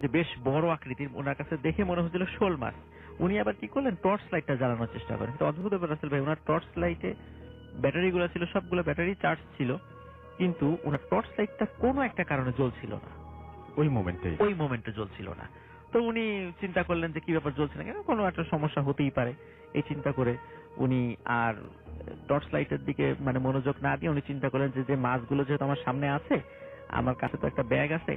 যে বেশ বড় আকৃতির ওনার কাছে দেখে মনে হচ্ছিল শোল মাছ। উনি আবার কি করলেন? টর্চ লাইটটা জ্বালানোর চেষ্টা করেন। কিন্তু অদ্ভুত ব্যাপার রাসেল ভাই ওনার টর্চ লাইটে ব্যাটারি গুলো ছিল সবগুলো ব্যাটারি চার্জ ছিল কিন্তু ওনার টর্চ লাইটটা কোনো একটা কারণে জ্বলছিল না। ওই মোমেন্টে ওই মোমেন্টে জ্বলছিল না। তো উনি চিন্তা করলেন যে কি ব্যাপার জ্বলছে না কেন? কোনো একটা সমস্যা হতেই পারে। এই চিন্তা করে উনি আর টর্চ লাইটের দিকে মানে মনোযোগ না দিয়ে উনি চিন্তা করলেন যে যে মাছগুলো যেহেতু আমার সামনে আছে আমার কাছে তো একটা ব্যাগ আছে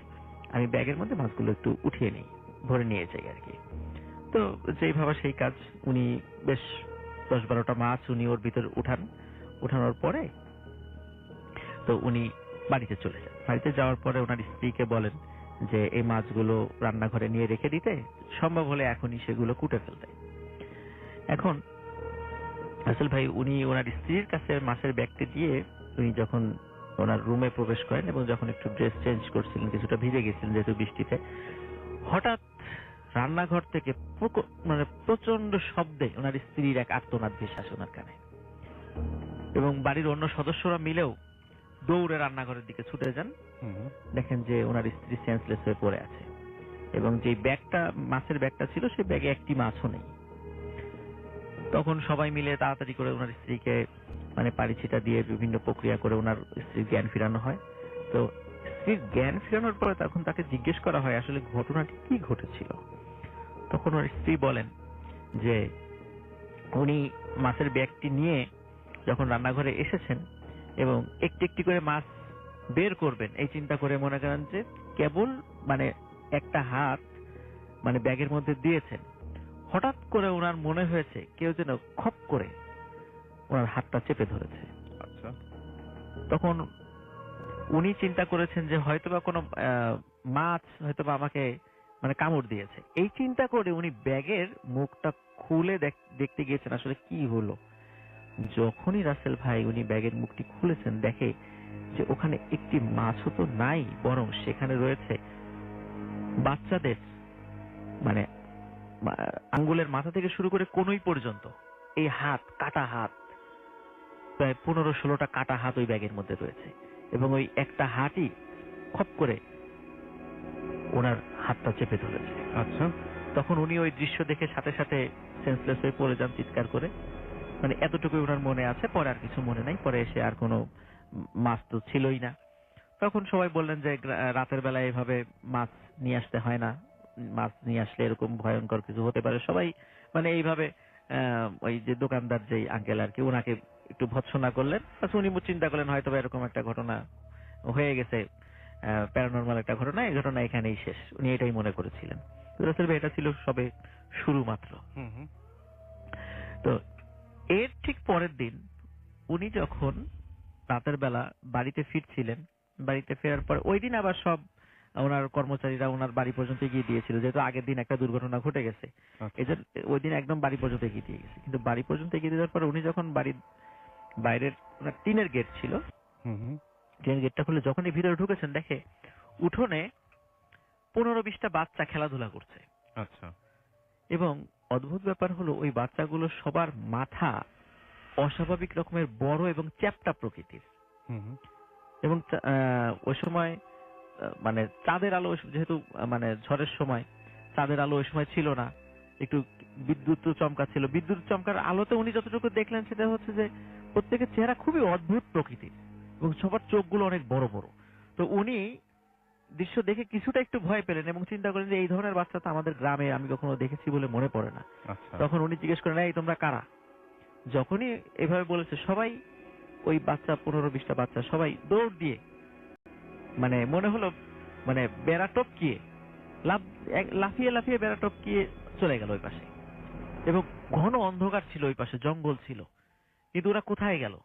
আমি ব্যাগের মধ্যে মাছগুলো একটু উঠিয়ে নিই ভরে নিয়ে যাই আর কি। তো যেই ভাবে সেই কাজ, উনি বেশ দশ বারোটা মাছ উনি ওর ভিতর উঠান। উঠানোর পরে তো উনি বাড়িতে চলে যান। বাড়িতে যাওয়ার পরে ওনার স্ত্রীকে বলেন যে, এই মাছগুলো রান্নাঘরে নিয়ে রেখে দিতে, সম্ভব হলে এখনই সেগুলো কুটে ফেলতে। এখন আসল ভাই, উনি ওনার স্ত্রীর কাছে মাছের ব্যাগটি দিয়ে উনি যখন ওনার রুমে প্রবেশ করেন এবং যখন একটু ড্রেস চেঞ্জ করছিলেন কিছুটা ভিজে গেছিলেন যেহেতু বৃষ্টিতে হঠাৎ রান্নাঘর থেকে মানে প্রচণ্ড শব্দে ওনার স্ত্রীর এক আর্তনাদ ভেসে আসে ওনার কানে। এবং বাড়ির অন্য সদস্যরা মিলেও দৌড়ে রান্নাঘরের দিকে ছুটে যান। দেখেন যে ওনার স্ত্রী সেন্সলেস হয়ে পড়ে আছে। এবং যে ব্যাগটা মাছের ব্যাগটা ছিল সেই ব্যাগে একটি মাছও নেই। তখন সবাই মিলে তাড়াতাড়ি করে ওনার স্ত্রীকে মানে ছিটা দিয়ে বিভিন্ন প্রক্রিয়া করে ওনার স্ত্রীর জ্ঞান ফিরানো হয়। তো স্ত্রীর জ্ঞান ফিরানোর পরে তখন তাকে জিজ্ঞেস করা হয়, আসলে ঘটনাটি কি ঘটেছিল? তখন ওর স্ত্রী বলেন যে, উনি মাছের ব্যাগটি নিয়ে যখন রান্নাঘরে এসেছেন এবং একটি একটি করে মাছ বের করবেন, এই চিন্তা করে মনে করেন যে কেবল মানে একটা হাত মানে ব্যাগের মধ্যে দিয়েছেন। হঠাৎ করে ওনার মনে হয়েছে কেউ যেন খপ করে ওনার হাতটা চেপে ধরেছে। আচ্ছা। তখন উনি চিন্তা করেছেন যে হয়তোবা কোনো আহ, মাছ হয়তোবা আমাকে মানে কামড় দিয়েছে। এই চিন্তা করে উনি ব্যাগের মুখটা খুলে দেখতে গিয়েছেন আসলে কি হলো। যখনই রাসেল ভাই উনি ব্যাগের মুখটি খুলেছেন দেখে যে ওখানে একটি মাছও তো নাই বরং সেখানে রয়েছে বাচ্চাদের মানে আঙ্গুলের মাথা থেকে শুরু করে কোনোই পর্যন্ত। এই হাত কাটা হাত প্রায় পনেরো ষোলোটা কাটা হাত ওই ব্যাগের মধ্যে রয়েছে এবং ওই একটা হাতই খপ করে ওনার হাতটা চেপে ধরেছে। আচ্ছা। তখন উনি ওই দৃশ্য দেখে সাথে সাথে সেন্সলেস হয়ে পড়ে যান চিৎকার করে। মানে এতটুকু ওনার মনে আছে পরে আর কিছু মনে নাই পরে এসে আর কোনো মাছ তো ছিলই না। তখন সবাই বললেন যে রাতের বেলায় এভাবে মাছ নিয়ে আসতে হয় না। মাছ নিয়ে আসলে এরকম ভয়ঙ্কর কিছু হতে পারে। সবাই মানে এইভাবে ওই যে দোকানদার যেই আঙ্কেল আর কি ওনাকে একটু ভৎসনা করলেন। উনি চিন্তা করলেন হয়তো এরকম একটা ঘটনা হয়ে গেছে প্যারানর্মাল একটা ঘটনা এই ঘটনা এখানেই শেষ। উনি এটাই মনে করেছিলেন। ভাই, এটা ছিল সবে শুরু মাত্র। তো এর ঠিক পরের দিন উনি যখন রাতের বেলা বাড়িতে ফিরছিলেন বাড়িতে ফেরার পর ওই দিন আবার সব ওনার কর্মচারীরা ওনার বাড়ি পর্যন্ত এগিয়ে দিয়েছিল যেহেতু আগের দিন একটা দুর্ঘটনা ঘটে গেছে। আচ্ছা। এই ওই দিন একদম বাড়ি পর্যন্ত এগিয়ে দিয়ে গেছে। কিন্তু বাড়ি পর্যন্ত এগিয়ে দেওয়ার পর উনি যখন বাড়ির বাইরের ওনার টিনের গেট ছিল হুম, গেটটা খুলে যখনই ভিতরে ঢুকেছেন দেখে উঠোনে পনেরো বিশটা বাচ্চা খেলাধুলা করছে। আচ্ছা। এবং অদ্ভুত ব্যাপার হলো ওই বাচ্চাগুলো সবার মাথা অস্বাভাবিক রকমের বড় এবং চ্যাপ্টা প্রকৃতির। এবং আহ, ওই সময় মানে চাঁদের আলো যেহেতু মানে ঝড়ের সময় চাঁদের আলো ওই সময় ছিল না একটু বিদ্যুৎ চমকা ছিল বিদ্যুৎ চমকার আলোতে উনি যতটুকু দেখলেন সেটা হচ্ছে যে প্রত্যেকের চেহারা খুবই অদ্ভুত প্রকৃতির এবং সবার চোখগুলো অনেক বড় বড়। তো উনি দৃশ্য দেখে কিছুটা একটু ভয় পেলেন এবং চিন্তা করেন যে এই ধরনের বাচ্চা তো আমাদের গ্রামে আমি কখনো দেখেছি বলে মনে পড়ে না। আচ্ছা। তখন উনি জিজ্ঞেস করেন এই তোমরা কারা? যখনই এভাবে বলেছে সবাই ওই বাচ্চা পনেরো বিশটা বাচ্চা সবাই দৌড় দিয়ে মানে মনে হলো মানে বেড়া টপকিয়ে লাফিয়ে লাফিয়ে বেড়া টপকিয়ে চলে গেল ওই পাশে। এবং ঘন অন্ধকার ছিল ওই পাশে, জঙ্গল ছিল। কিন্তু ওরা কোথায় গেল?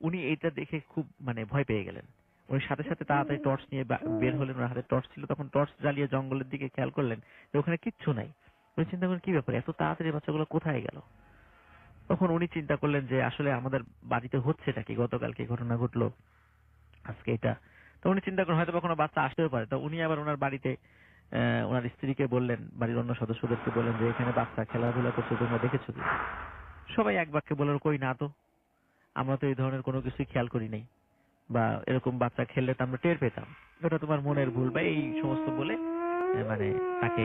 উনি এইটা দেখে খুব মানে ভয় পেয়ে গেলেন। উনি সাথে সাথে তাড়াতাড়ি টর্চ নিয়ে বের হলেন, ওনার হাতে টর্চ ছিল। তখন টর্চ জ্বালিয়ে জঙ্গলের দিকে খেয়াল করলেন যে ওখানে কিচ্ছু নাই। উনি চিন্তা করলেন, কি ব্যাপার? এত তাড়াতাড়ি বাচ্চাগুলো কোথায় গেল? তখন উনি চিন্তা করলেন যে আসলে আমাদের বাড়িতে হচ্ছেটা কি? গতকালকে ঘটনা ঘটলো। আজকে এটা তো উনি চিন্তা করেন হয়তো কোনো বাচ্চা আসতেও পারে। তো উনি আবার ওনার বাড়িতে ওনার স্ত্রীকে বললেন, বাড়ির অন্য সদস্যদেরকে বললেন যে, এখানে বাচ্চা খেলাধুলা করছে, তোমরা দেখেছ কি? সবাই এক বাক্যে বলার কই না তো? আমরা তো এই ধরনের কোনো কিছুই খেয়াল করি নাই। বা এরকম বাচ্চা খেললে তো আমরা টের পেতাম। এটা তোমার মনের ভুল বা এই সমস্ত বলে মানে তাকে